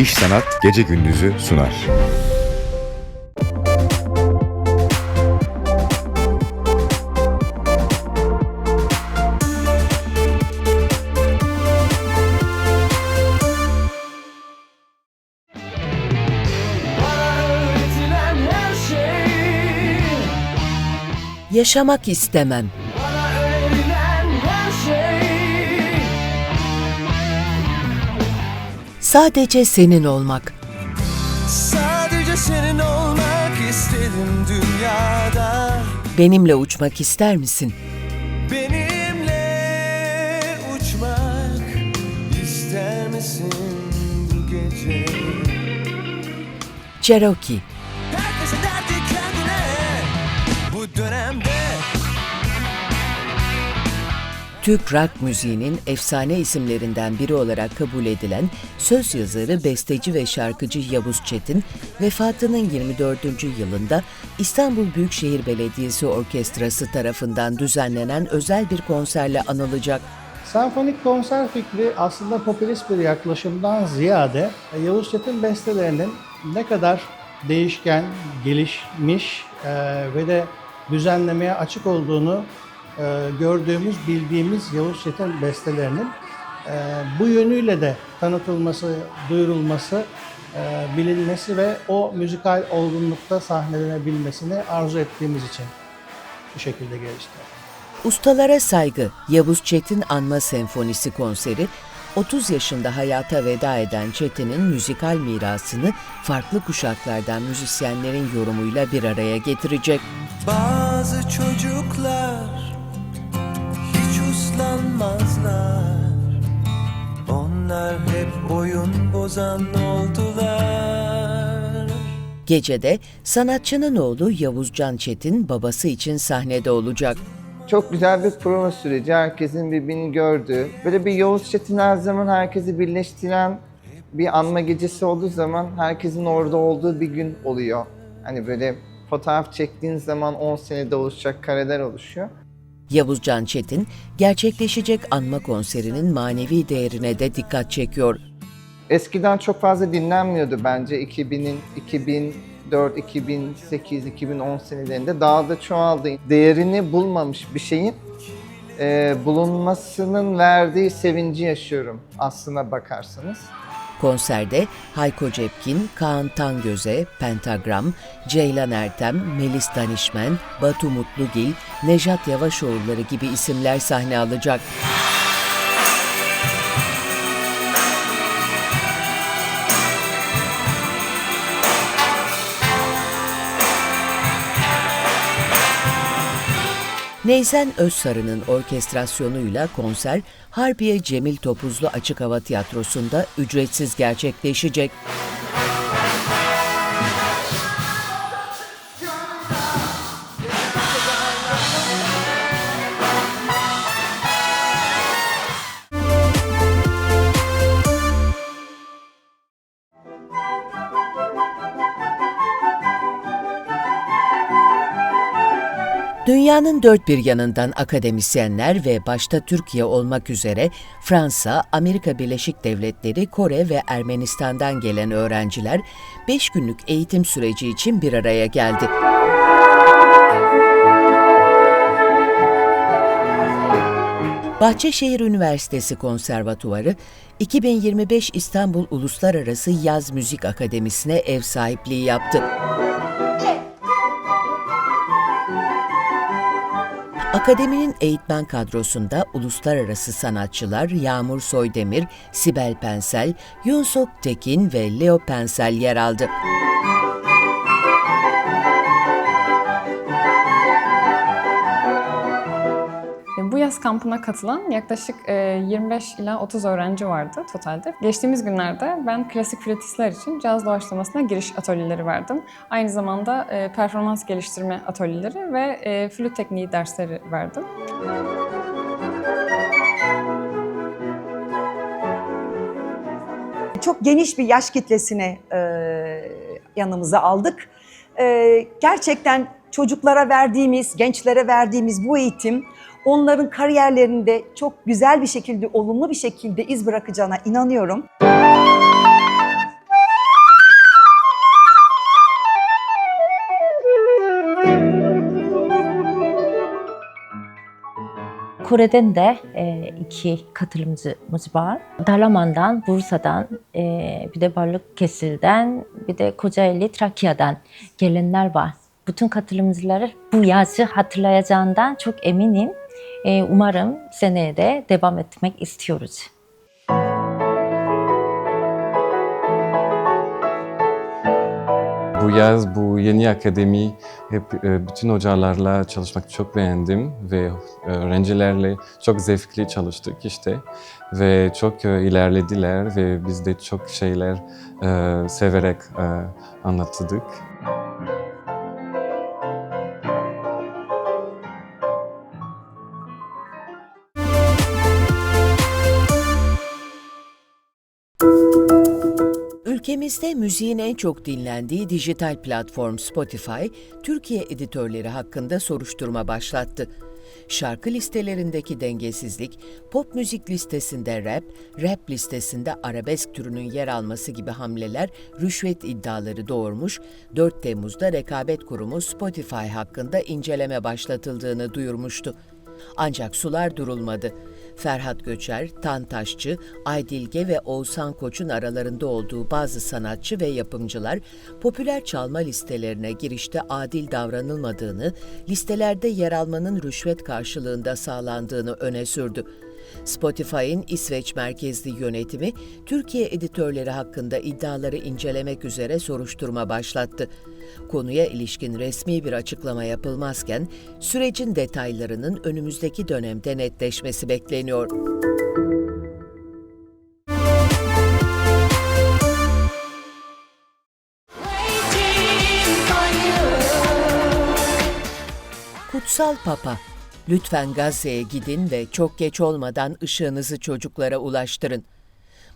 İş Sanat Gece Gündüz'ü sunar. Yaşamak istemem. Sadece senin olmak. Sadece senin olmak istedim dünyada Benimle uçmak ister misin? Benimle uçmak ister misin bu gece? Cherokee. Türk rock müziğinin efsane isimlerinden biri olarak kabul edilen söz yazarı, besteci ve şarkıcı Yavuz Çetin, vefatının 24. yılında İstanbul Büyükşehir Belediyesi Orkestrası tarafından düzenlenen özel bir konserle anılacak. Senfonik konser fikri aslında popülist bir yaklaşımdan ziyade e, Yavuz Çetin bestelerinin ne kadar değişken, gelişmiş e, ve de düzenlemeye açık olduğunu e, gördüğümüz, bildiğimiz Yavuz Çetin bestelerinin e, bu yönüyle de tanıtılması, duyurulması, e, bilinmesi ve o müzikal olgunlukta sahnelenebilmesini arzu ettiğimiz için bu şekilde gelişti. Ustalara saygı Yavuz Çetin Anma Senfonisi konseri 30 yaşında hayata veda eden Çetin'in müzikal mirasını farklı kuşaklardan müzisyenlerin yorumuyla bir araya getirecek. Bazı çocuklar Onlar hep oyun bozan oldular Gecede sanatçının oğlu Yavuz Can Çetin babası için sahnede olacak. Çok güzel bir prova süreci. Herkesin birbirini gördüğü. Böyle bir Yavuz Çetin her zaman herkesi birleştiren bir anma gecesi olduğu zaman herkesin orada olduğu bir gün oluyor. Hani böyle fotoğraf çektiğin zaman 10 senede oluşacak kareler oluşuyor. Yavuz Can Çetin gerçekleşecek anma konserinin manevi değerine de dikkat çekiyor. Eskiden çok fazla dinlenmiyordu bence 2000'in 2004, 2008, 2010 senelerinde daha da çoğaldı. Değerini bulmamış bir şeyin e, bulunmasının verdiği sevinci yaşıyorum aslına bakarsanız. Konserde Hayko Cepkin, Kaan Tangöze, Pentagram, Ceylan Ertem, Melis Danişmen, Batu Mutlugil, Nejat Yavaşoğulları gibi isimler sahne alacak. Neyzen Özsarı'nın orkestrasyonuyla konser Harbiye Cemil Topuzlu Açık Hava Tiyatrosu'nda ücretsiz gerçekleşecek. Dünyanın dört bir yanından akademisyenler ve başta Türkiye olmak üzere Fransa, Amerika Birleşik Devletleri, Kore ve Ermenistan'dan gelen öğrenciler 5 günlük eğitim süreci için bir araya geldi. Bahçeşehir Üniversitesi Konservatuvarı 2025 İstanbul Uluslararası Yaz Müzik Akademisi'ne ev sahipliği yaptı. Akademinin eğitmen kadrosunda uluslararası sanatçılar Yağmur Soydemir, Sibel Pensel, Yunsuk Tekin ve Leo Pensel yer aldı. Yaz kampına katılan yaklaşık e, 25 ila 30 öğrenci vardı totalde. Geçtiğimiz günlerde ben klasik flütistler için caz doğaçlamasına giriş atölyeleri verdim. Aynı zamanda e, performans geliştirme atölyeleri ve e, flüt tekniği dersleri verdim. Çok geniş bir yaş kitlesini e, yanımıza aldık. E, gerçekten çocuklara verdiğimiz, gençlere verdiğimiz bu eğitim onların kariyerlerinde çok güzel bir şekilde, olumlu bir şekilde iz bırakacağına inanıyorum. Kore'den de e, iki katılımcımız var. Dalaman'dan, Bursa'dan, e, bir de Balıkesir'den, bir de Kocaeli, Trakya'dan gelenler var. Bütün katılımcıları bu yazı hatırlayacağından çok eminim. E, umarım seneye de devam etmek istiyoruz. Bu yaz bu yeni akademi hep e, bütün hocalarla çalışmak çok beğendim ve e, öğrencilerle çok zevkli çalıştık işte ve çok ilerlediler ve biz de çok şeyler severek anlattık. Ülkemizde müziğin en çok dinlendiği dijital platform Spotify, Türkiye editörleri hakkında soruşturma başlattı. Şarkı listelerindeki dengesizlik, pop müzik listesinde rap, rap listesinde arabesk türünün yer alması gibi hamleler rüşvet iddiaları doğurmuş, 4 Temmuz'da Rekabet Kurumu Spotify hakkında inceleme başlatıldığını duyurmuştu. Ancak sular durulmadı. Ferhat Göçer, Tan Taşçı, Aydilge ve Oğuzhan Koç'un aralarında olduğu bazı sanatçı ve yapımcılar popüler çalma listelerine girişte adil davranılmadığını, listelerde yer almanın rüşvet karşılığında sağlandığını öne sürdü. Spotify'ın İsveç merkezli yönetimi Türkiye editörleri hakkında iddiaları incelemek üzere soruşturma başlattı. Konuya ilişkin resmi bir açıklama yapılmazken sürecin detaylarının önümüzdeki dönemde netleşmesi bekleniyor. Kutsal Papa, lütfen Gazze'ye gidin ve çok geç olmadan ışığınızı çocuklara ulaştırın.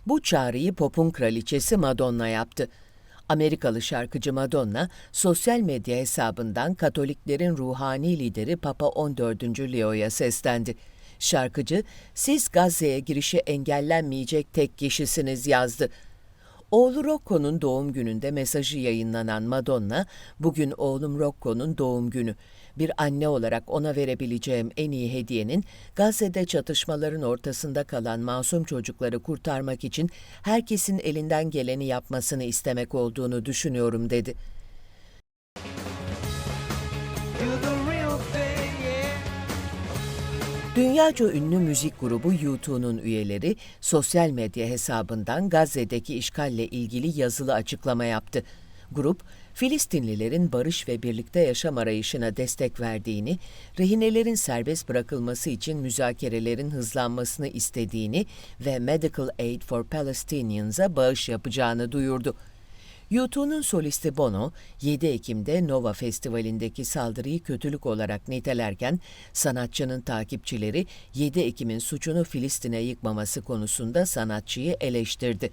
Bu çağrıyı popun kraliçesi Madonna yaptı. Amerikalı şarkıcı Madonna, sosyal medya hesabından Katoliklerin ruhani lideri Papa 14. Leo'ya seslendi. Şarkıcı, siz Gazze'ye girişi engellenmeyecek tek kişisiniz yazdı. Oğlu Rocco'nun doğum gününde mesajı yayınlanan Madonna, bugün oğlum Rocco'nun doğum günü. Bir anne olarak ona verebileceğim en iyi hediyenin Gazze'de çatışmaların ortasında kalan masum çocukları kurtarmak için herkesin elinden geleni yapmasını istemek olduğunu düşünüyorum dedi. Dünyaca ünlü müzik grubu U2'nun üyeleri sosyal medya hesabından Gazze'deki işgalle ilgili yazılı açıklama yaptı. Grup, Filistinlilerin barış ve birlikte yaşam arayışına destek verdiğini, rehinelerin serbest bırakılması için müzakerelerin hızlanmasını istediğini ve Medical Aid for Palestinians'a bağış yapacağını duyurdu. U2'nun solisti Bono, 7 Ekim'de Nova Festivali'ndeki saldırıyı kötülük olarak nitelerken, sanatçının takipçileri 7 Ekim'in suçunu Filistin'e yıkmaması konusunda sanatçıyı eleştirdi.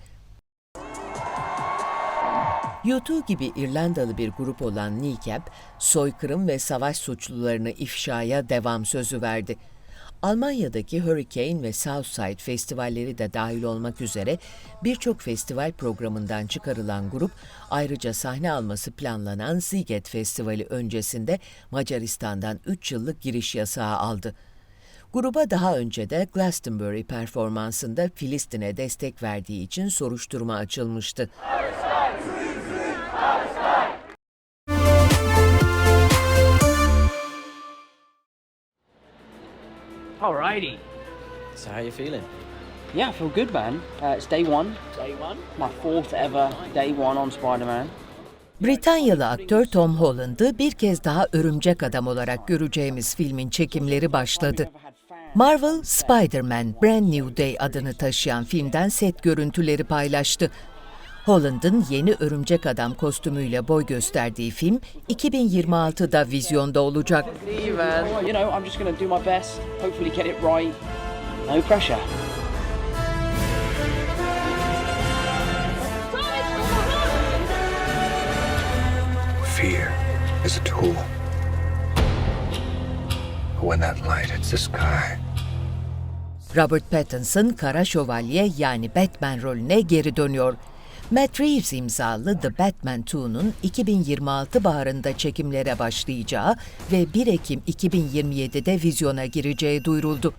U2 gibi İrlandalı bir grup olan Kneecap, soykırım ve savaş suçlularını ifşaya devam sözü verdi. Almanya'daki Hurricane ve Southside festivalleri de dahil olmak üzere birçok festival programından çıkarılan grup ayrıca sahne alması planlanan Ziget Festivali öncesinde Macaristan'dan 3 yıllık giriş yasağı aldı. Gruba daha önce de Glastonbury performansında Filistin'e destek verdiği için soruşturma açılmıştı. Alrighty. So how you feeling? Yeah, I feel good, man. Uh, it's day one. Day one. My fourth ever day one on Spider-Man. Britanyalı aktör Tom Holland'ı bir kez daha örümcek adam olarak göreceğimiz filmin çekimleri başladı. Marvel, Spider-Man Brand New Day adını taşıyan filmden set görüntüleri paylaştı. Holland'ın yeni örümcek adam kostümüyle boy gösterdiği film 2026'da vizyonda olacak. Fear is a tool. When that light hits the sky, Robert Pattinson Kara Şövalye yani Batman rolüne geri dönüyor. Matt Reeves imzalı The Batman 2'nun 2026 baharında çekimlere başlayacağı ve 1 Ekim 2027'de vizyona gireceği duyuruldu.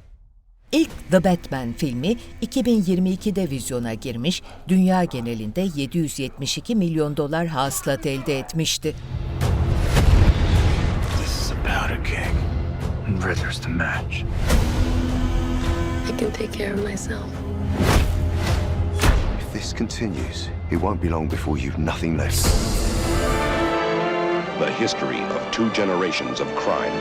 İlk The Batman filmi 2022'de vizyona girmiş, dünya genelinde 772 milyon dolar hasılat elde etmişti. This is a powder keg, and Riddler's the match. I can take care of myself. If this continues, it won't be long before you've nothing left. The history of two generations of crime.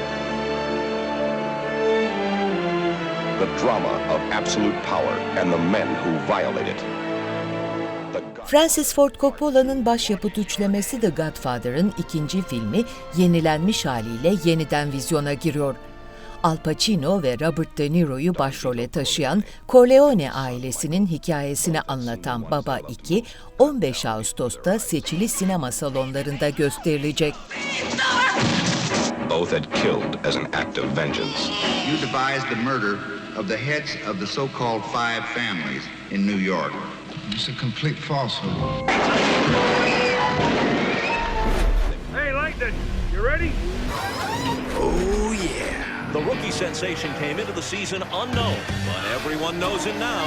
The drama of absolute power and the men who violate it. Francis Ford Coppola'nın başyapıt üçlemesi The Godfather'ın ikinci filmi yenilenmiş haliyle yeniden vizyona giriyor. Al Pacino ve Robert De Niro'yu başrole taşıyan Corleone ailesinin hikayesini anlatan Baba 2, 15 Ağustos'ta seçili sinema salonlarında gösterilecek. Both had killed as an act of vengeance. You devised the murder of the heads of the so-called five families in New York. It's a complete falsehood. Hey, Lightning, you ready? Oh. The rookie sensation came into the season unknown, but everyone knows him now.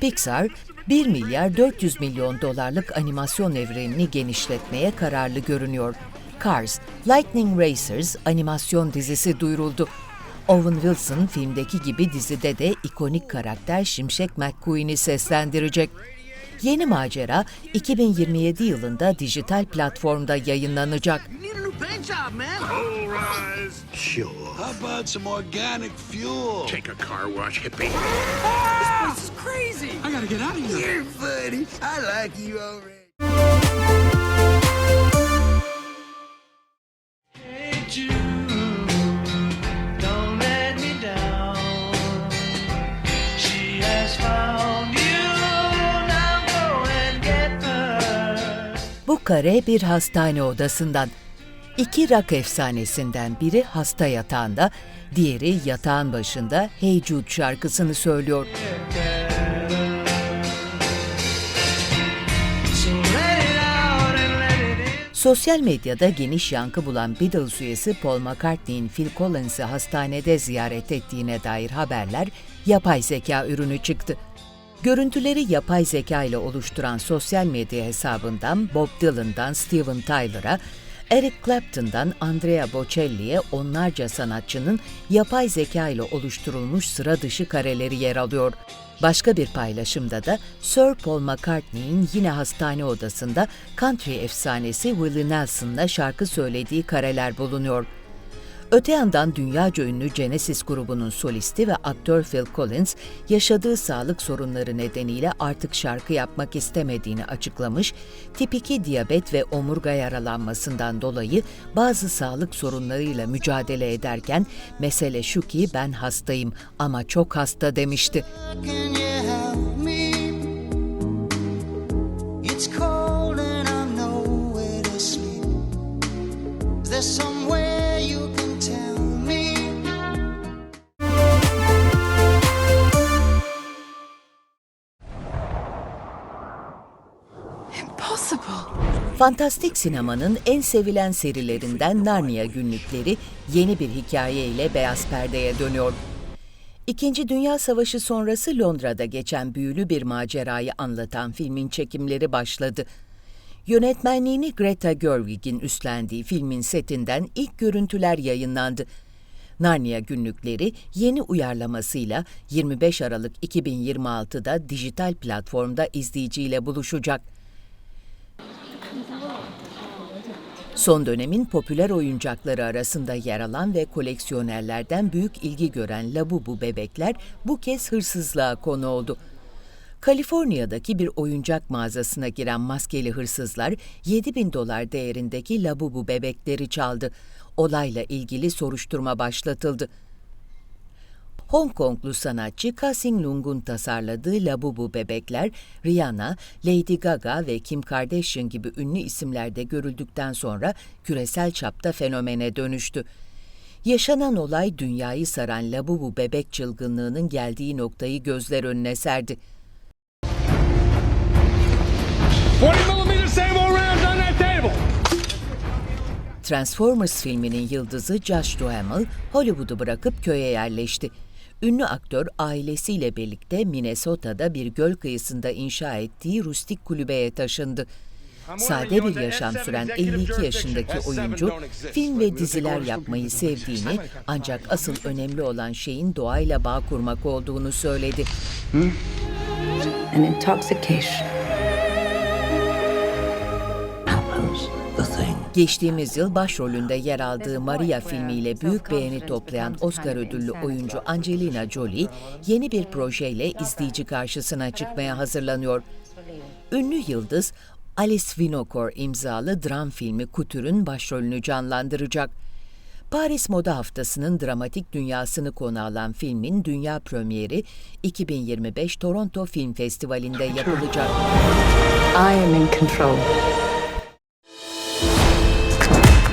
Pixar, 1 milyar 400 milyon dolarlık animasyon evrenini genişletmeye kararlı görünüyor. Cars, Lightning Racers animasyon dizisi duyuruldu. Owen Wilson filmdeki gibi dizide de ikonik karakter Şimşek McQueen'i seslendirecek. Yeni macera 2027 yılında dijital platformda yayınlanacak. Paint job, man. All rise. Sure. How about some organic fuel? Take a car wash, hippie. This place is crazy. I gotta get out of here. You're funny. I like you already. Hey Jude, don't let me down. She has found you. Now go and get her. Bu kare bir hastane odasından. İki rak efsanesinden biri hasta yatağında, diğeri yatağın başında Hey Jude şarkısını söylüyor. Sosyal medyada geniş yankı bulan Beatles üyesi Paul McCartney'in Phil Collins'i hastanede ziyaret ettiğine dair haberler yapay zeka ürünü çıktı. Görüntüleri yapay zeka ile oluşturan sosyal medya hesabından Bob Dylan'dan Steven Tyler'a, Eric Clapton'dan Andrea Bocelli'ye onlarca sanatçının yapay zeka ile oluşturulmuş sıra dışı kareleri yer alıyor. Başka bir paylaşımda da Sir Paul McCartney'in yine hastane odasında country efsanesi Willie Nelson'la şarkı söylediği kareler bulunuyor. Öte yandan dünyaca ünlü Genesis grubunun solisti ve aktör Phil Collins, yaşadığı sağlık sorunları nedeniyle artık şarkı yapmak istemediğini açıklamış, tip 2 diyabet ve omurga yaralanmasından dolayı bazı sağlık sorunlarıyla mücadele ederken, mesele şu ki ben hastayım ama çok hasta demişti. Can you help me? It's cold and I'm nowhere to sleep. Is there Fantastik sinemanın en sevilen serilerinden Narnia günlükleri yeni bir hikaye ile beyaz perdeye dönüyor. İkinci Dünya Savaşı sonrası Londra'da geçen büyülü bir macerayı anlatan filmin çekimleri başladı. Yönetmenliğini Greta Gerwig'in üstlendiği filmin setinden ilk görüntüler yayınlandı. Narnia günlükleri yeni uyarlamasıyla 25 Aralık 2026'da dijital platformda izleyiciyle buluşacak. Son dönemin popüler oyuncakları arasında yer alan ve koleksiyonerlerden büyük ilgi gören Labubu bebekler bu kez hırsızlığa konu oldu. Kaliforniya'daki bir oyuncak mağazasına giren maskeli hırsızlar 7 bin dolar değerindeki Labubu bebekleri çaldı. Olayla ilgili soruşturma başlatıldı. Hong Konglu sanatçı Ka Sing Lung'un tasarladığı Labubu bebekler, Rihanna, Lady Gaga ve Kim Kardashian gibi ünlü isimlerde görüldükten sonra küresel çapta fenomene dönüştü. Yaşanan olay dünyayı saran Labubu bebek çılgınlığının geldiği noktayı gözler önüne serdi. 40 millimeter same old rounds on that table. Transformers filminin yıldızı Josh Duhamel, Hollywood'u bırakıp köye yerleşti. Ünlü aktör ailesiyle birlikte Minnesota'da bir göl kıyısında inşa ettiği rustik kulübeye taşındı. Sade bir yaşam süren 52 yaşındaki oyuncu, film ve diziler yapmayı sevdiğini ancak asıl önemli olan şeyin doğayla bağ kurmak olduğunu söyledi. An intoxication. Geçtiğimiz yıl başrolünde yer aldığı Maria filmiyle büyük beğeni toplayan Oscar ödüllü oyuncu Angelina Jolie, yeni bir projeyle izleyici karşısına çıkmaya hazırlanıyor. Ünlü yıldız, Alice Winocour imzalı dram filmi Couture'un başrolünü canlandıracak. Paris Moda Haftası'nın dramatik dünyasını konu alan filmin dünya premieri 2025 Toronto Film Festivali'nde yapılacak. I am in control.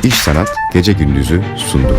İş Sanat Gece Gündüz'ü sundu.